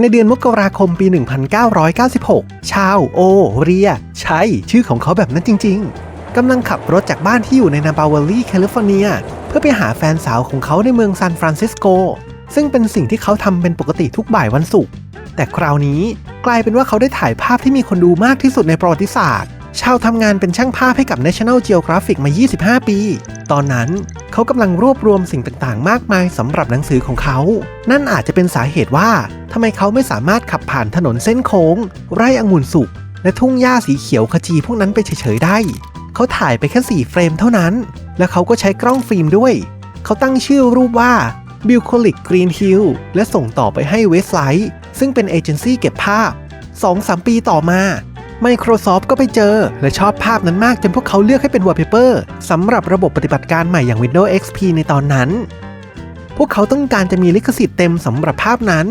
ในเดือนมกราคมปี 1996 ชาวโอเรีย ใช่ชื่อของเขาแบบนั้นจริง ๆ กำลังขับรถจากบ้านที่อยู่ในนาบาวาลีแคลิฟอร์เนีย เพื่อไปหาแฟนสาวของเขาในเมืองซานฟรานซิสโก ซึ่งเป็นสิ่งที่เขาทำเป็นปกติทุกบ่ายวันศุกร์แต่คราวนี้กลายเป็นว่าเขาได้ถ่ายภาพที่มีคนดูมากที่สุดในประวัติศาสตร์ชาวทำงานเป็นช่างภาพให้กับ National Geographic มา 25 ปี ตอนนั้น เขากำลังรวบรวมสิ่งต่างๆ มากมายสำหรับหนังสือของเขา นั่นอาจจะเป็นสาเหตุว่าทำไมเขาไม่สามารถขับผ่านถนนเส้นโค้ง ไร่องุ่นสุก และทุ่งหญ้าสีเขียวขจีพวกนั้นไปเฉยๆได้ เขาถ่ายไปแค่ 4 เฟรมเท่านั้น และเขาก็ใช้กล้องฟิล์มด้วย เขาตั้งชื่อรูปว่า b u c o l i c Green Hill และส่งต่อไปให้ Westlight ซึ่งเป็นเอเจนซี่เก็บภาพ 2-3 ปีต่อมา Microsoft ก็ไปเจอ และชอบภาพนั้นมากจนพวกเขาเลือกให้เป็น Wallpaper สำหรับระบบปฏิบัติการใหม่อย่าง Windows XP ในตอนนั้น พวกเขาต้องการจะมีลิขสิทธิ์เต็มสำหรับภาพนั้น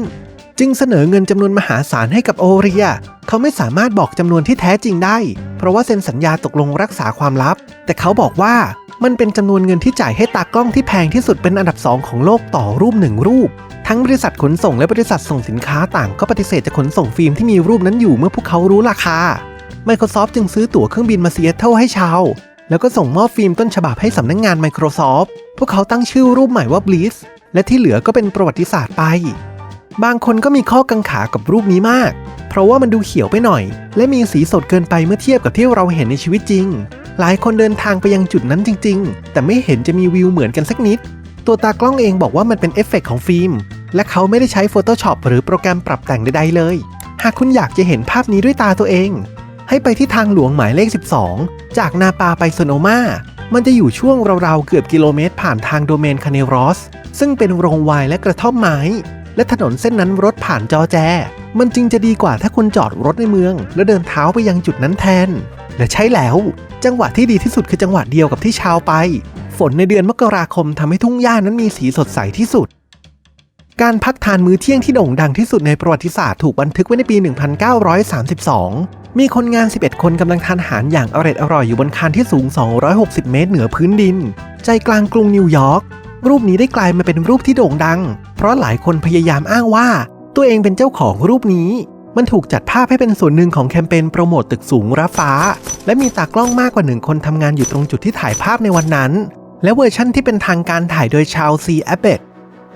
จึงเสนอเงินจำนวนมหาศาลให้กับโอเรีย เขาไม่สามารถบอกจำนวนที่แท้จริงได้ เพราะว่าเซ็นสัญญาตกลงรักษาความลับ แต่เขาบอกว่า มันเป็นจำนวนเงินที่จ่ายให้ตากล้องที่แพงที่สุดเป็นอันดับสองของโลกต่อรูปหนึ่งรูป ทั้งบริษัทขนส่งและบริษัทส่งสินค้าต่างก็ปฏิเสธจะขนส่งฟิล์มที่มีรูปนั้นอยู่เมื่อพวกเขารู้ราคา Microsoft จึงซื้อตั๋วเครื่องบินมาเซีแอตเทิลให้ชาวแล้วก็ส่งมอบฟิล์มต้นฉบับให้สำนักงงาน Microsoft พวกเขาตั้งชื่อรูปใหม่ว่า Bliss และที่เหลือก็เป็นประวัติศาสตร์ไป บางคนก็มีข้อกังขากับรูปนี้มาก เพราะว่ามันดูเขียวไปหน่อย และมีสีสดเกินไปเมื่อเทียบกับที่เราเห็นในชีวิตจริง หลายคนเดินทางไปยังจุดนั้นจริง ๆ แต่ไม่เห็นจะมีวิวเหมือนกันสักนิด ตัวตากล้องเองบอกว่ามันเป็นเอฟเฟกต์ของฟิล์ม และเขาไม่ได้ใช้ Photoshop หรือโปรแกรมปรับแต่งใดๆเลย หากคุณอยากจะเห็นภาพนี้ด้วยตาตัวเอง ให้ไปที่ทางหลวงหมายเลข 12 จากนาปาไปโซโนมามันจะอยู่ช่วงราวๆเกือบกิโลเมตรผ่านทางโดเมนคาเนรอส ซึ่งเป็นโรงไวน์และกระท่อมไม้ และถนนเส้นนั้นรถผ่านจอแจ มันจึงจะดีกว่าถ้าคุณจอดรถในเมือง แล้วเดินเท้าไปยังจุดนั้นแทน และใช่แล้ว จังหวะที่ดีที่สุดคือจังหวะเดียวกับที่ชาวไป ฝนในเดือนมกราคมทำให้ทุ่งหญ้านั้นมีสีสดใสที่สุด การพักทานมื้อเที่ยงที่โด่งดังที่สุดในประวัติศาสตร์ถูกบันทึกไว้ในปี 1932 มีคนงาน 11 คนกำลังทานอาหารอย่างอร่อยอร่อยอยู่บนคานที่สูง 260 เมตรเหนือพื้นดิน ใจกลางกรุงนิวยอร์กรูปนี้ได้กลายมาเป็นรูปที่โด่งดัง เพราะหลายคนพยายามอ้างว่า ตัวเองเป็นเจ้าของรูปนี้ มันถูกจัดภาพให้เป็นส่วนหนึ่งของแคมเปญโปรโมตตึกสูงระฟ้า และมีตากล้องมากกว่าหนึ่งคนทำงานอยู่ตรงจุดที่ถ่ายภาพในวันนั้น และเวอร์ชั่นที่เป็นทางการถ่ายโดยชาวซีแอเบต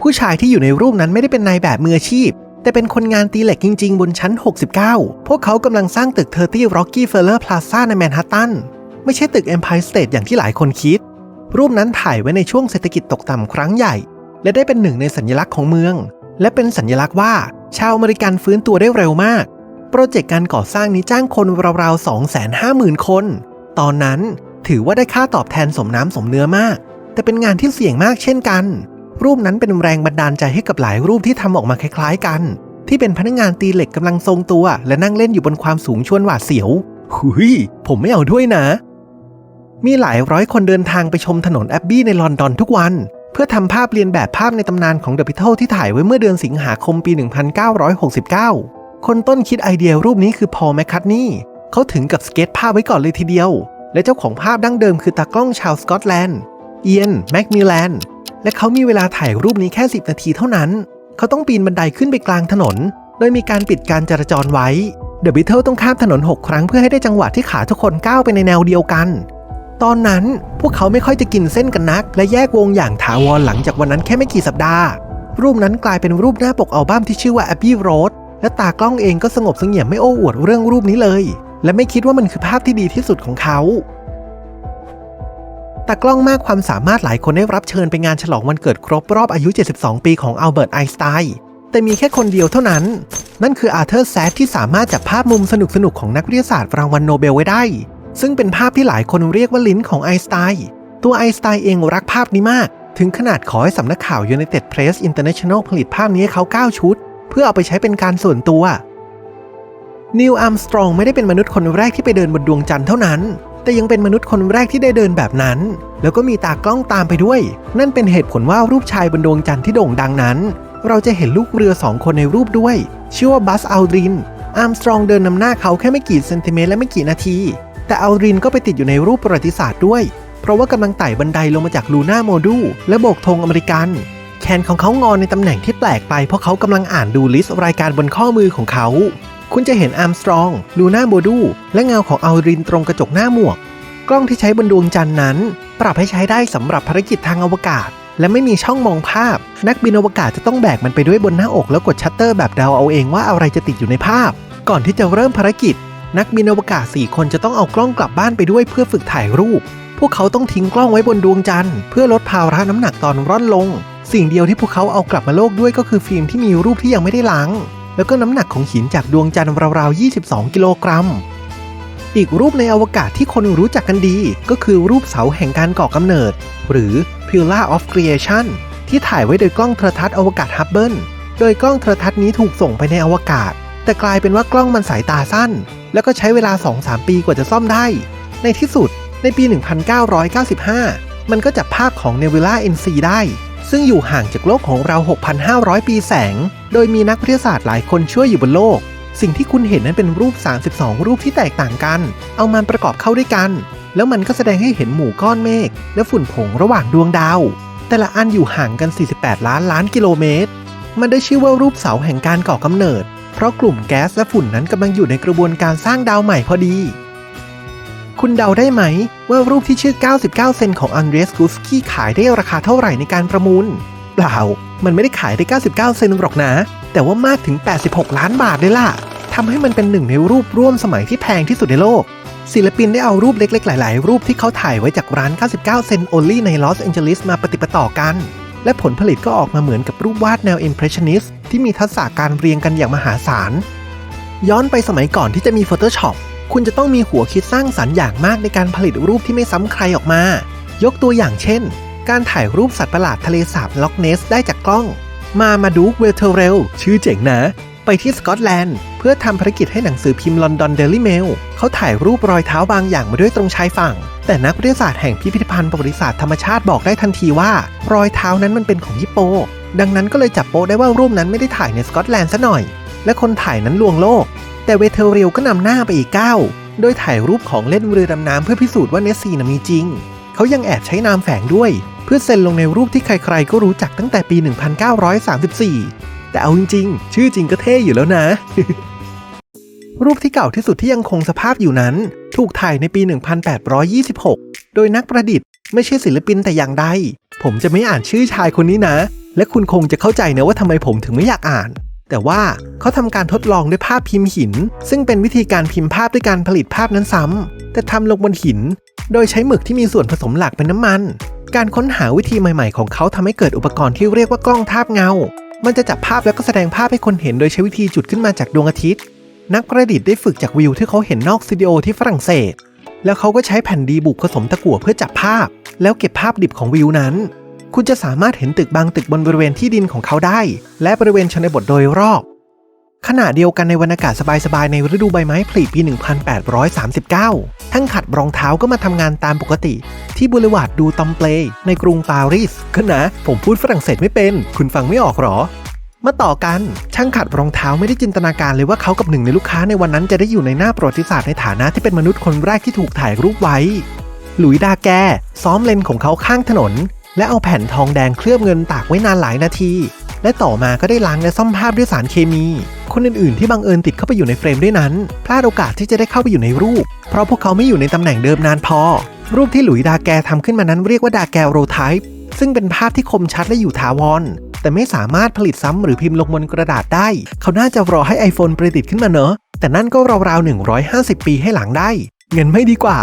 ผู้ชายที่อยู่ในรูปนั้นไม่ได้เป็นนายแบบมืออาชีพ แต่เป็นคนงานตีเหล็กจริง ๆ บนชั้น 69 พวกเขากำลังสร้างตึก 30 Rocky Feller Plaza ในแมนฮัตตันไม่ใช่ตึก Empire State อย่างที่หลายคนคิด รูปนั้นถ่ายไว้ในช่วงเศรษฐกิจตกต่ำครั้งใหญ่ และได้เป็นหนึ่งในสัญลักษณ์ของเมือง และเป็นสัญลักษณ์ว่า ชาวอเมริกันฟื้นตัวได้เร็วมาก โปรเจกต์การก่อสร้างนี้จ้างคนราวๆ 250,000 คน ตอนนั้นถือว่าได้ค่าตอบแทนสมน้ำสมเนื้อมาก แต่เป็นงานที่เสี่ยงมากเช่นกัน รูปนั้นเป็นแรงบันดาลใจให้กับหลายรูปที่ทำออกมาคล้าย ๆ กัน ที่เป็นพนักงานตีเหล็กกำลังทรงตัว และนั่งเล่นอยู่บนความสูงชวนหวาดเสียวหุยผมไม่เอาด้วยนะ มีหลายร้อยคนเดินทางไปชมถนนแอบบี้ในลอนดอนทุกวัน เพื่อทำภาพเรียนแบบภาพในตำนานของเดอะพิท l ที่ถ่ายไว้เมื่อเดือนสิงหาคมปี 1969 คนต้นคิดไอเดียรูปนี้คือพอลแมคคัตนี่เขาถึงกับสเก็ตภาพไว้ก่อนเลยทีเดียว และเจ้าของภาพดั้งเดิมคือตากล้องชาวสกอตแลนด์ เอียน แมคมิลแลนด์ และเขามีเวลาถ่ายรูปนี้แค่ 10 นาทีเท่านั้น เขาต้องปีนบันไดขึ้นไปกลางถนน โดยมีการปิดการจราจรไว้ เดอะบิทเทิลต้องข้ามถนน 6 ครั้งเพื่อให้ได้จังหวะที่ขาทุกคนก้าวไปในแนวเดียวกัน ตอนนั้นพวกเขาไม่ค่อยจะกินเส้นกันนัก และแยกวงอย่างถาวรหลังจากวันนั้นแค่ไม่กี่สัปดาห์ รูปนั้นกลายเป็นรูปหน้าปกอัลบั้มที่ชื่อว่า Abbey Road และตากล้องเองก็สงบเสงี่ยมไม่โอ้อวดเรื่องรูปนี้เลย และไม่คิดว่ามันคือภาพที่ดีที่สุดของเขาตากล้องมากความสามารถหลายคนได้รับเชิญไปงานฉลองวันเกิดครบรอบอายุ 72 ปีของอัลเบิร์ตไอน์สไตน์แต่มีแค่คนเดียวเท่านั้น นั่นคืออาร์เธอร์แซดที่สามารถจับภาพมุมสนุกๆของนักวิทยาศาสตร์รางวัลโนเบลไว้ได้ ซึ่งเป็นภาพที่หลายคนเรียกว่าลิ้นของไอน์สไตน์ตัวไอน์สไตน์เองรักภาพนี้มาก ถึงขนาดขอให้สำนักข่าว United Press International ผลิตภาพนี้ให้เขา 9 ชุด เพื่อเอาไปใช้เป็นการส่วนตัวนิวอัมสตรองไม่ได้เป็นมนุษย์คนแรกที่ไปเดินบนดวงจันทร์เท่านั้น แต่ยังเป็นมนุษย์คนแรกที่ได้เดินแบบนั้น แล้วก็มีตากล้องตามไปด้วย นั่นเป็นเหตุผลว่ารูปชายบนดวงจันทร์ที่โด่งดังนั้น เราจะเห็นลูกเรือสองคนในรูปด้วย ชื่อว่าบัสอัลดรินอาร์มสตรองเดินนำหน้าเขาแค่ไม่กี่เซนติเมตรและไม่กี่นาที แต่อัลรินก็ไปติดอยู่ในรูปประวัติศาสตร์ด้วย เพราะว่ากำลังไต่บันไดลงมาจากลูน่าโมดูลและโบกธงอเมริกัน แคขนของเขางอในตำแหน่งที่แปลกไปเพราะเขากำลังอ่านดูลิสต์รายการบนข้อมือของเขา คุณจะเห็นอาร์มสตรอง ลูน่าโบดูและเงาของอัลรินตรงกระจกหน้าหมวก กล้องที่ใช้บนดวงจันทร์นั้น ปรับให้ใช้ได้สำหรับภารกิจทางอวกาศ และไม่มีช่องมองภาพ นักบินอวกาศจะต้องแบกมันไปด้วยบนหน้าอกแล้วกดชัตเตอร์แบบเดาเอาเองว่าอะไรจะติดอยู่ในภาพ ก่อนที่จะเริ่มภารกิจ นักบินอวกาศ 4 คนจะต้องเอากล้องกลับบ้านไปด้วยเพื่อฝึกถ่ายรูป พวกเขาต้องทิ้งกล้องไว้บนดวงจันทร์เพื่อลดภาระน้ำหนักตอนร่อนลง สิ่งเดียวที่พวกเขาเอากลับมาโลกด้วยก็คือฟิล์มที่มีรูปที่ยังไม่ได้ล้าง แล้วก็น้ำหนักของหินจากดวงจันทร์ราวๆ 22 กิโลกรัม อีกรูปในอวกาศที่คนรู้จักกันดี ก็คือรูปเสาแห่งการก่อกำเนิด หรือ Pillar of Creation ที่ถ่ายไว้โดยกล้องโทรทัศน์อวกาศฮับเบิลโดยกล้องโทรทัศน์นี้ถูกส่งไปในอวกาศ แต่กลายเป็นว่ากล้องมันสายตาสั้น แล้วก็ใช้เวลา 2-3 ปีกว่าจะซ่อมได้ ในที่สุดในปี 1995 มันก็จับภาพของ Nebula NC ได้ ซึ่งอยู่ห่างจากโลกของเรา 6,500 ปีแสง โดยมีนักวิทยาศาสตร์หลายคนช่วยอยู่บนโลก สิ่งที่คุณเห็นนั้นเป็นรูป 32 รูปที่แตกต่างกัน เอามันประกอบเข้าด้วยกัน แล้วมันก็แสดงให้เห็นหมู่ก้อนเมฆและฝุ่นผงระหว่างดวงดาว แต่ละอันอยู่ห่างกัน 48 ล้านล้านกิโลเมตร มันได้ชื่อว่ารูปเสาแห่งการก่อกำเนิด เพราะกลุ่มแก๊สและฝุ่นนั้นกำลังอยู่ในกระบวนการสร้างดาวใหม่พอดี คุณเดาได้ไหม ว่ารูปที่ชื่อ 99 เซนของอันเดรสกูสกี้ขายได้ราคาเท่าไหร่ในการประมูล เปล่า มันไม่ได้ขายได้ 99 เซนหรอกนะ แต่ว่ามากถึง 86 ล้านบาทเลยล่ะทำให้มันเป็นหนึ่งในรูปร่วมสมัยที่แพงที่สุดในโลก ศิลปินได้เอารูปเล็ก ๆ หลาย ๆ รูปที่เขาถ่ายไว้จากร้าน 99 เซนโอลี่ในลอสแองเจลิสมาปฏิปต่อกัน และผลผลิตก็ออกมาเหมือนกับรูปวาดแนว Impressionist ที่มีทักษะการเรียงกันอย่างมหาศาล ย้อนไปสมัยก่อนที่จะมี Photoshop คุณจะต้องมีหัวคิดสร้างสรรค์อย่างมากในการผลิตรูปที่ไม่ซ้ำใครออกมา ยกตัวอย่างเช่น การถ่ายรูปสัตว์ประหลาดทะเลสาบล็อกเนสได้จากกล้อง มามาดูเวลเทเรลชื่อเจ๋งนะ ไปที่สกอตแลนด์ เพื่อทำภารกิจให้หนังสือพิมพ์ลอนดอนเดลี่เมลเขาถ่ายรูปรอยเท้าบางอย่างมาด้วยตรงชายฝั่ง แต่นักวิทยาศาสตร์แห่งพิพิธภัณฑ์ประวัติศาสตร์ธรรมชาติบอกได้ทันทีว่า รอยเท้านั้นมันเป็นของฮิปโป ดังนั้นก็เลยจับโป๊ได้ว่ารูปนั้นไม่ได้ถ่ายในสกอตแลนด์ซะหน่อย และคนถ่ายนั้นลวงโลก แต่เวเทเรลก็นำหน้าไปอีกก้าวโดยถ่ายรูปของเล่นเรือดำน้ำเพื่อพิสูจน์ว่าเนสซีนะมีจริง เขายังแอบใช้นามแฝงด้วย เพื่อเซ็นลงในรูปที่ใครๆ ก็รู้จักตั้งแต่ปี 1934 แต่เอาจริงๆ ชื่อจริงก็เท่อยู่แล้วนะ รูปที่เก่าที่สุดที่ยังคงสภาพอยู่นั้น ถูกถ่ายในปี 1826 โดยนักประดิษฐ์ไม่ใช่ศิลปินแต่อย่างใด ผมจะไม่อ่านชื่อชายคนนี้นะ และคุณคงจะเข้าใจนะว่าทำไมผมถึงไม่อยากอ่าน แต่ว่าเขาทำการทดลองด้วยภาพพิมพ์หิน ซึ่งเป็นวิธีการพิมพ์ภาพด้วยการผลิตภาพนั้นซ้ำแต่ทำลงบนหิน โดยใช้หมึกที่มีส่วนผสมหลักเป็นน้ำมัน การค้นหาวิธีใหม่ ๆ ของเขาทำให้เกิดอุปกรณ์ที่เรียกว่ากล้องทาบเงา มันจะจับภาพแล้วก็แสดงภาพให้คนเห็นโดยใช้วิธีจุดขึ้นมาจากดวงอาทิตย์ นักประดิษฐ์ได้ฝึกจากวิวที่เขาเห็นนอกสตูดิโอที่ฝรั่งเศส แล้วเขาก็ใช้แผ่นดีบุกผสมตะกั่วเพื่อจับภาพ แล้วเก็บภาพดิบของวิวนั้น คุณจะสามารถเห็นตึกบางตึกบนบริเวณที่ดินของเขาได้ และบริเวณชนบทโดยรอบ ขณะเดียวกันในวันอากาศสบายๆ ในฤดูใบไม้ผลิปี 1839 ทั้งขัดรองเท้าก็มาทำงานตามปกติ ที่บูเลวารดดูตอมเปลในกรุงปารีสก็นะ ผมพูดฝรั่งเศสไม่เป็น คุณฟังไม่ออกหรอ มาต่อกัน ช่างขัดรองเท้าไม่ได้จินตนาการเลยว่าเขากับหนึ่งในลูกค้าในวันนั้นจะได้อยู่ในหน้าประวัติศาสตร์ในฐานะที่เป็นมนุษย์คนแรกที่ถูกถ่ายรูปไว้ หลุยดาแกซ้อมเลนของเขาข้างถนน และเอาแผ่นทองแดงเคลือบเงินตากไว้นานหลายนาที และต่อมาก็ได้ล้างและซ่อมภาพด้วยสารเคมี คนอื่นๆ ที่บังเอิญติดเข้าไปอยู่ในเฟรมด้วยนั้น พลาดโอกาสที่จะได้เข้าไปอยู่ในรูป เพราะพวกเขาไม่อยู่ในตำแหน่งเดิมนานพอ รูปที่หลุยส์ดาแกทำขึ้นมานั้นเรียกว่าดาแกโรไทป์ซึ่งเป็นภาพที่คมชัดและอยู่ถาวร แต่ไม่สามารถผลิตซ้ำหรือพิมพ์ลงบนกระดาษได้ เขาน่าจะรอให้ iPhone ประดิษฐ์ขึ้นมาเนอะแต่นั่นก็ราวๆ150 ปีให้หลังได้ เงินไม่ดีกว่า